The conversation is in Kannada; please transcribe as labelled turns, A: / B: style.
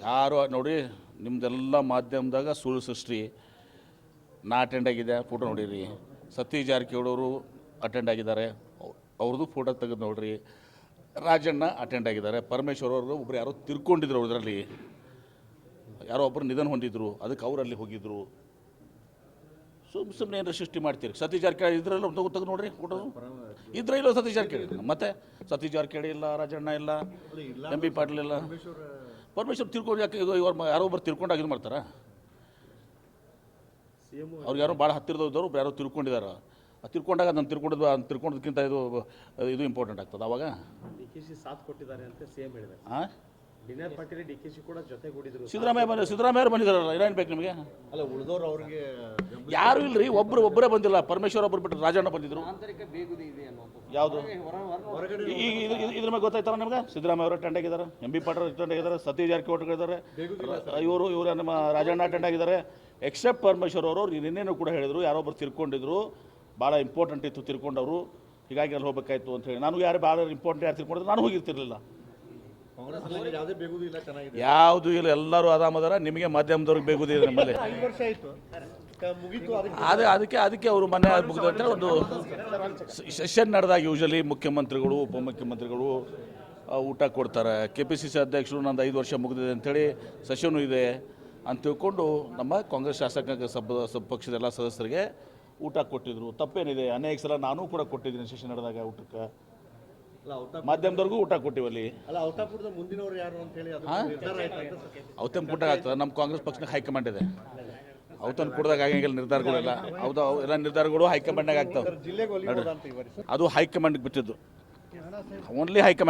A: ಯಾರು ನೋಡಿ ನಿಮ್ದೆಲ್ಲ ಮಾಧ್ಯಮದಾಗ ಸುಳ್ಳು ಸೃಷ್ಟಿ ನಾ ಅಟೆಂಡ್ ಆಗಿದೆ ಫೋಟೋ ನೋಡಿರಿ. ಸತೀಶ್ ಜಾರಕಿಹೊಳವರು ಅಟೆಂಡ್ ಆಗಿದ್ದಾರೆ. ಅವ್- ಅವ್ರದ್ದು ಫೋಟೋ ತೆಗೆದು ನೋಡ್ರಿ. ರಾಜಣ್ಣ ಅಟೆಂಡ್ ಆಗಿದ್ದಾರೆ. ಪರಮೇಶ್ವರ್ ಅವರು ಒಬ್ರು ಯಾರೋ ತಿರ್ಕೊಂಡಿದ್ರು ಅವ್ರದ್ರಲ್ಲಿ. ಯಾರೋ ಒಬ್ಬರು ನಿಧನ ಹೊಂದಿದ್ರು ಅದಕ್ಕೆ ಅವರಲ್ಲಿ ಹೋಗಿದ್ರು. ಸುಮ್ ಸುಮ್ಮನೆ ಏನಾರು ಸೃಷ್ಟಿ ಮಾಡ್ತೀರಿ. ಸತೀಶ್ ಜಾರಕಿಹೊಳಿ ಇದ್ರಲ್ಲ ತಗೋ ತೆಗೆದು ನೋಡ್ರಿ ಫೋಟೋ ಇದ್ರೆ ಇಲ್ಲ ಸತೀಶ್ ಜಾರಕಿಹೊಳಿ? ಮತ್ತೆ ಸತೀಶ್ ಜಾರಕಿಹೊಳಿ ಇಲ್ಲ ರಾಜಣ್ಣ ಇಲ್ಲ ಎಂ ಬಿ ಪಾಟೀಲ್ ಇಲ್ಲ. ಪರಮೇಶ್ವರ್ ತಿರ್ಕೊಂಡು ಯಾಕೆ ಇದು ಇವ್ರು ಯಾರೋ ಒಬ್ಬರು ತಿಳ್ಕೊಂಡಾಗ ಇದು ಮಾಡ್ತಾರಾ? ಅವ್ರು ಯಾರೋ ಭಾಳ ಹತ್ತಿರದವ್ರು ಯಾರೋ ತಿಳ್ಕೊಂಡಿದ್ದಾರೆ ಆ ತಿರ್ಕೊಂಡಾಗ ನಾನು ತಿರ್ಕೊಂಡಿದ್ದು ಆ ತಿರ್ಕೊಂಡದಕ್ಕಿಂತ ಇದು ಇದು ಇಂಪಾರ್ಟೆಂಟ್ ಆಗ್ತದೆ ಅವಾಗ?
B: ಸಾಥ್ ಕೊಟ್ಟಿದ್ದಾರೆ ಅಂತ ಸೇಮ್ ಹೇಳಿದ್ದಾರೆ.
A: ಹಾಂ
B: ವಿನಯ್ ಪಾರ್ಟಿಲಿ ಡಿ ಕೆ ಶಿ ಕೂಡ ಜೊತೆಗೂಡಿದ್ರು
A: ಸಿದ್ದರಾಮಯ್ಯ ಬಂದ ಬಂದಿದ್ದಾರಲ್ಲ ಏನೇನು ಬೇಕು ನಿಮಗೆ?
C: ಅಲ್ಲ ಉಳಿದವ್ರು ಅವ್ರಿಗೆ
A: ಯಾರು ಇಲ್ರಿ ಒಬ್ರು ಒಬ್ಬರೇ ಬಂದಿಲ್ಲ ಪರಮೇಶ್ವರ್ ಒಬ್ಬರು ಬಿಟ್ಟು ರಾಜಣ್ಣ ಬಂದಿದ್ರು.
B: ಆಂತರಿಕ ಬೇಗುದಿ ಇದೆ
A: ಯಾವುದು? ಈಗ ಇದ್ರ ಮೇಲೆ ಗೊತ್ತಾಯ್ತಾರ ನಿಮ್ಗೆ? ಸಿದ್ದರಾಮಯ್ಯ ಅವರು ಅಟೆಂಡ್ ಆಗಿದ್ದಾರೆ ಎಂ ಬಿ ಪಾಟೀಲ್ ಅಟೆಂಡ್ ಆಗಿದ್ದಾರೆ ಸತೀಶ್ ಜಾರಕಿಹೊಳಿ ಇದ್ದಾರೆ. ಇವರು ಇವರು ನಮ್ಮ ರಾಜಣ್ಣ ಅಟೆಂಡ್ ಆಗಿದ್ದಾರೆ. ಎಕ್ಸೆಪ್ಟ್ ಪರಮೇಶ್ವರ್ ಅವರು ಅವ್ರು ಇನ್ನೇನು ಕೂಡ ಹೇಳಿದರು ಯಾರೊಬ್ಬರು ತಿರ್ಕೊಂಡಿದ್ರು ಭಾಳ ಇಂಪಾರ್ಟೆಂಟ್ ಇತ್ತು ತಿರ್ಕೊಂಡವರು. ಹೀಗಾಗಿ ಅಲ್ಲಿ ಹೋಗ್ಬೇಕಾಯ್ತು ಅಂತ ಹೇಳಿ. ನಾನು ಯಾರು ಭಾಳ ಇಂಪಾರ್ಟೆಂಟ್ ಯಾರು ತಿರ್ಕೊಂಡಿದ್ರು ನಾನು ಹೋಗಿರ್ತಿರ್ಲಿಲ್ಲ.
C: ಯಾವುದೇ ಇಲ್ಲ
A: ಎಲ್ಲರೂ ಆರಾಮದಾರ ನಿಮಗೆ ಮಾಧ್ಯಮದವ್ರಿಗೆ ಬೇಗುದಿದೆ ನಮ್ಮಲ್ಲಿ. ಅದೇ ಅದಕ್ಕೆ ಅದಕ್ಕೆ ಅವರು ಮೊನ್ನೆ ಮುಗಿದು ಅಂತೇಳಿ ಒಂದು ಸೆಷನ್ ನಡೆದಾಗ ಯೂಶಲಿ ಮುಖ್ಯಮಂತ್ರಿಗಳು ಉಪಮುಖ್ಯಮಂತ್ರಿಗಳು ಊಟ ಕೊಡ್ತಾರೆ. ಕೆ ಪಿ ಸಿ ಸಿ ಅಧ್ಯಕ್ಷರು ನಂದು ಐದು ವರ್ಷ ಮುಗಿದಿದೆ ಅಂತೇಳಿ ಸೆಷನು ಇದೆ ಅಂತ ತಿಳ್ಕೊಂಡು ನಮ್ಮ ಕಾಂಗ್ರೆಸ್ ಶಾಸಕಾಂಗ ಸಭ ಸಬ್ ಪಕ್ಷದ ಎಲ್ಲ ಸದಸ್ಯರಿಗೆ ಊಟ ಕೊಟ್ಟಿದ್ರು. ತಪ್ಪೇನಿದೆ ಅನೇಕ ಸಲ ನಾನೂ ಕೂಡ ಕೊಟ್ಟಿದ್ದೀನಿ ಸೆಷನ್ ನಡೆದಾಗ ಊಟಕ್ಕೆ. ಮಾಧ್ಯಮದವ್ರಿಗೂ ಊಟ ಕೊಟ್ಟಿವಲ್ಲಿ. ಅವತ್ತೇನು ಕೂಟ ಆಗ್ತದೆ. ನಮ್ಮ ಕಾಂಗ್ರೆಸ್ ಪಕ್ಷನ ಹೈಕಮಾಂಡ್ ಇದೆ. ಅವತನ್ ಕೂಡದಾಗ ಆಗಂಗಿಲ್ಲ ನಿರ್ಧಾರಗಳೆಲ್ಲ ಹೌದು ಎಲ್ಲ ನಿರ್ಧಾರಗಳು ಹೈಕಮಾಂಡ್ನಾಗ ಆಗ್ತಾವೆ. ಅದು ಹೈಕಮಾಂಡ್ಗೆ ಬಿಟ್ಟಿದ್ದು. Only high command